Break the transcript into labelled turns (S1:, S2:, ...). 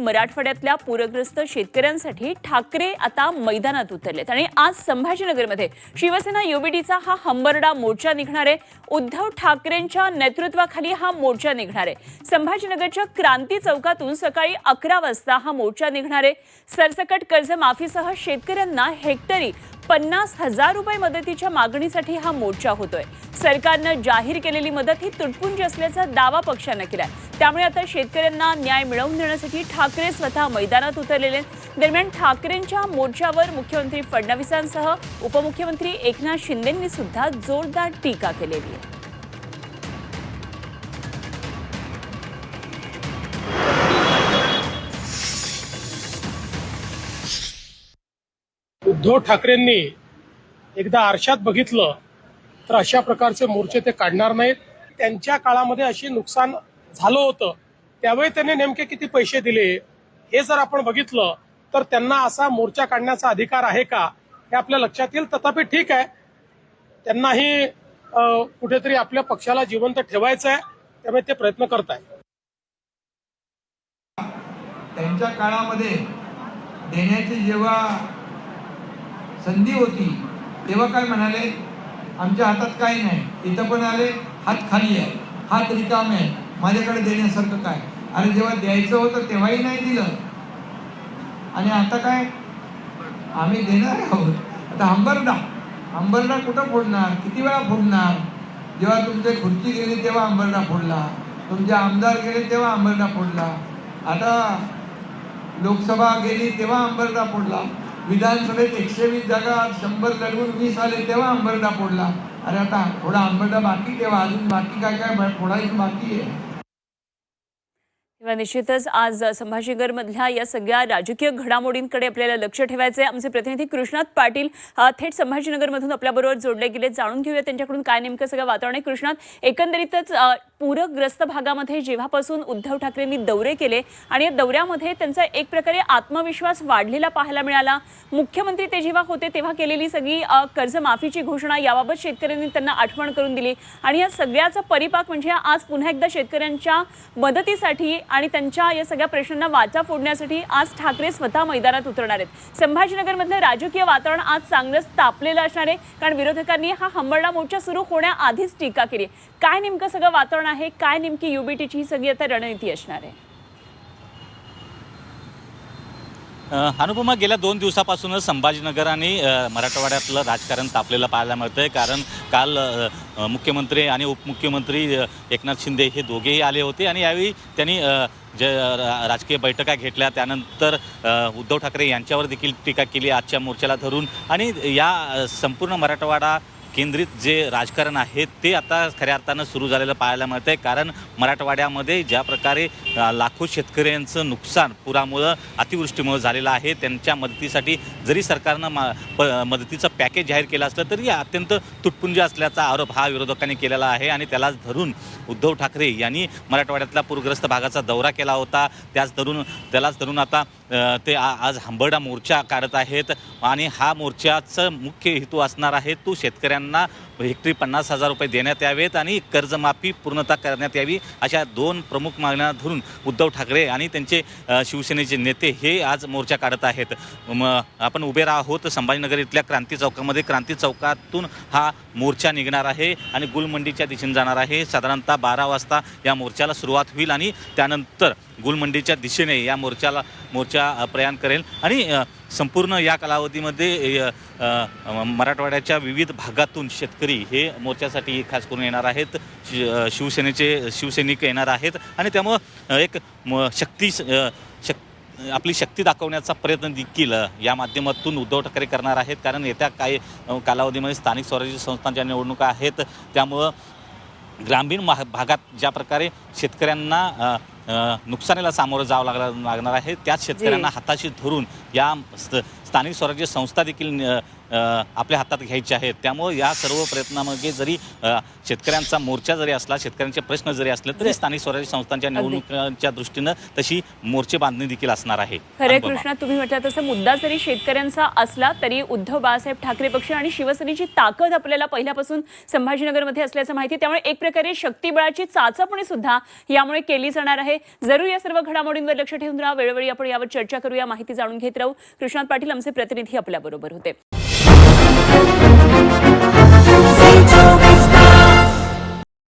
S1: मराठवाड्यातल्या पूरग्रस्त शेतकऱ्यांसाठी ठाकरे आता मैदानात उतरलेत. आणि आज संभाजीनगरमध्ये शिवसेना युबीडीचा हा हंबरडा मोर्चा निघणार आहे. उद्धव ठाकरेंच्या नेतृत्वाखाली हा मोर्चा निघणार आहे. संभाजीनगरच्या क्रांती चौकातून सकाळी अकरा वाजता हा मोर्चा निघणार आहे. सरसकट कर्जमाफीसह शेतकऱ्यांना हेक्टरी पन्नास हजार रुपये मदतीच्या मागणीसाठी हा मोर्चा होतोय. सरकारनं जाहीर केलेली मदत ही तुटपुंजी असल्याचा दावा पक्षानं केलाय. त्यामुळे आता शेतकऱ्यांना न्याय मिळवून देण्यासाठी ठाकरे स्वतः मैदानात उतरलेले आहेत. दरम्यान ठाकरेंच्या मोर्चावर मुख्यमंत्री फडणवीसांसह उपमुख्यमंत्री एकनाथ शिंदेंनी सुद्धा जोरदार टीका केलेली आहे.
S2: उद्धव ठाकरेंनी एकदा आरशात बघितलं तर अशा प्रकारचे मोर्चे ते काढणार नाहीत. त्यांच्या काळामध्ये अशी नुकसान झालं होतं. त्यावेळी त्यांनी नेमके किती पैसे दिले हे जर आपण बघितलं तर त्यांना असा मोर्चा काढण्याचा अधिकार आहे का हे आपल्या लक्षात येईल. तथापि ठीक आहे. त्यांनाही कुठेतरी आपल्या पक्षाला जिवंत ठेवायचं आहे. त्यामुळे ते प्रयत्न करत आहे
S3: त्यांच्या काळामध्ये देण्याचे जेव्हा संधी होती. तेव्हा काय म्हणाले? आमच्या हातात काही नाही. इथं पण आले हात खाली आहे. हात रिकामे आहे माझ्याकडे देण्यासारखं काय? अरे जेव्हा द्यायचं होतं तेव्हाही नाही दिलं. आणि आता काय? आम्ही देणार आहोत. आता हंबरडा. हंबरडा कुठं फोडणार? किती वेळा फोडणार? जेव्हा तुमचे खुर्ची गेली तेव्हा अंबरडा फोडला. तुमचे आमदार गेले तेव्हा अंबरडा फोडला. आता लोकसभा गेली तेव्हा अंबरडा फोडला. विधानसभेत एकशे वीस जागा शंभर लढवून वीस आले तेव्हा अंबरडा फोडला. अरे आता थोडा अंबरडा बाकी तेव्हा अजून बाकी काय काय फोडायचं बाकी आहे.
S1: निश्चितच आज संभाजीनगरमधल्या या सगळ्या राजकीय घडामोडींकडे आपल्याला लक्ष ठेवायचं आहे आमचे प्रतिनिधी कृष्णात पाटील थेट संभाजीनगरमधून आपल्याबरोबर जोडले गेले जाणून घेऊया त्यांच्याकडून काय नेमकं सगळं वातावरण आहे. कृष्णात एकंदरीतच पूरग्रस्त भागामध्ये जेव्हापासून उद्धव ठाकरेंनी दौरे केले आणि या दौऱ्यामध्ये त्यांचा एक प्रकारे आत्मविश्वास वाढलेला पाहायला मिळाला. मुख्यमंत्री ते जेव्हा होते तेव्हा केलेली सगळी कर्जमाफीची घोषणा याबाबत शेतकऱ्यांनी त्यांना आठवण करून दिली. आणि या सगळ्याचा परिपाक म्हणजे आज पुन्हा एकदा शेतकऱ्यांच्या मदतीसाठी आणि त्यांच्या या सगळ्या प्रश्नांना वाचा फोडण्यासाठी आज ठाकरे स्वतः मैदानात उतरणार आहेत. संभाजीनगरमधलं राजकीय वातावरण आज चांगलंच तापलेलं असणार आहे कारण विरोधकांनी हा हंबरडा मोर्चा सुरू होण्याआधीच टीका केली काय नेमकं सगळं वातावरण आहे? काय नेमकी युबीटीची ही सगळी आता रणनीती असणार आहे?
S4: अनुपमा गेल्या दोन दिवसापासूनच संभाजीनगर आणि मराठवाड्यातलं राजकारण तापलेलं पाहायला मिळतं आहे कारण काल मुख्यमंत्री आणि उपमुख्यमंत्री एकनाथ शिंदे हे दोघेही आले होते आणि यावेळी त्यांनी अ, जे रा- राजकीय बैठका घेतल्या. त्यानंतर उद्धव ठाकरे यांच्यावर देखील टीका केली. आजच्या मोर्चाला धरून आणि या संपूर्ण मराठवाडा केंद्रित जे राजकारण आहे ते आता खऱ्या अर्थानं सुरू झालेलं पाहायला मिळतं आहे कारण मराठवाड्यामध्ये ज्या प्रकारे लाखो शेतकऱ्यांचं नुकसान पुरामुळं अतिवृष्टीमुळे झालेलं आहे त्यांच्या मदतीसाठी जरी सरकारनं मा प मदतीचं पॅकेज जाहीर केलं असलं तरी अत्यंत तुटपुंज असल्याचा आरोप हा विरोधकांनी केलेला आहे. आणि त्यालाच धरून उद्धव ठाकरे यांनी मराठवाड्यातल्या पूरग्रस्त भागाचा दौरा केला होता. त्याच धरून त्यालाच धरून आता ते आज हंबरडा मोर्चा काढत आहेत. आणि हा मोर्चाचं मुख्य हेतू असणार आहे तो शेतकऱ्यांना त्यांना हेक्टरी पन्नास हजार रुपये देण्यात यावेत आणि कर्जमाफी पूर्णता करण्यात यावी अशा दोन प्रमुख मागण्या धरून उद्धव ठाकरे आणि त्यांचे शिवसेनेचे नेते हे आज मोर्चा काढत आहेत. आपण उभे आहोत संभाजीनगर इथल्या क्रांती चौकामध्ये. क्रांती चौकातून हा मोर्चा निघणार आहे आणि गुलमंडीच्या दिशेने जाणार आहे. साधारणतः बारा वाजता या मोर्चाला सुरुवात होईल आणि त्यानंतर गुलमंडीच्या दिशेने या मोर्चाला मोर्चा प्रयाण करेल. आणि संपूर्ण या कालावधीमध्ये मराठवाड्याच्या विविध भागातून शेतकरी हे मोर्चासाठी खास करून येणार आहेत. शिवसेनेचे शिवसैनिक येणार आहेत. आणि त्यामुळं एक म- शक्ती शक आपली शक्ती दाखवण्याचा प्रयत्न देखील या माध्यमातून उद्धव ठाकरे करणार आहेत. कारण येत्या काही कालावधीमध्ये स्थानिक स्वराज्य संस्थांच्या निवडणुका आहेत त्यामुळं ग्रामीण महा भागात ज्या प्रकारे शेतकऱ्यांना नुकसानीला सामोरं जावं लागला लागणार आहे त्याच शेतकऱ्यांना हाताशी धरून या स्थानिक स्वराज्य संस्था देखील आपल्या हातात घ्यायच्या आहेत. त्यामुळे या सर्व प्रयत्नामागे जरी शेतकऱ्यांचा मोर्चा जरी असला शेतकऱ्यांचे प्रश्न जरी असले तरी स्थानिक स्वराज्य संस्थांच्या निवडणुकांच्या दृष्टीनं तशी मोर्चे बांधणी देखील असणार आहे.
S1: खरे. कृष्णा तुम्ही म्हटलं तसं मुद्दा जरी शेतकऱ्यांचा असला तरी उद्धव बाळासाहेब ठाकरे पक्ष आणि शिवसेनेची ताकद आपल्याला पहिल्यापासून संभाजीनगरमध्ये असल्याचं माहिती. त्यामुळे एक प्रकारे शक्तीबळाची चाचपणी सुद्धा यामुळे केली जाणार आहे आहे. जरूर या सर्व घडामोडींवर लक्ष ठेवून राहा. वेळोवेळी आपण यावर चर्चा करूया. माहिती जाणून घेत राहू. कृष्णात पाटील आमचे प्रतिनिधी आपल्याबरोबर होते.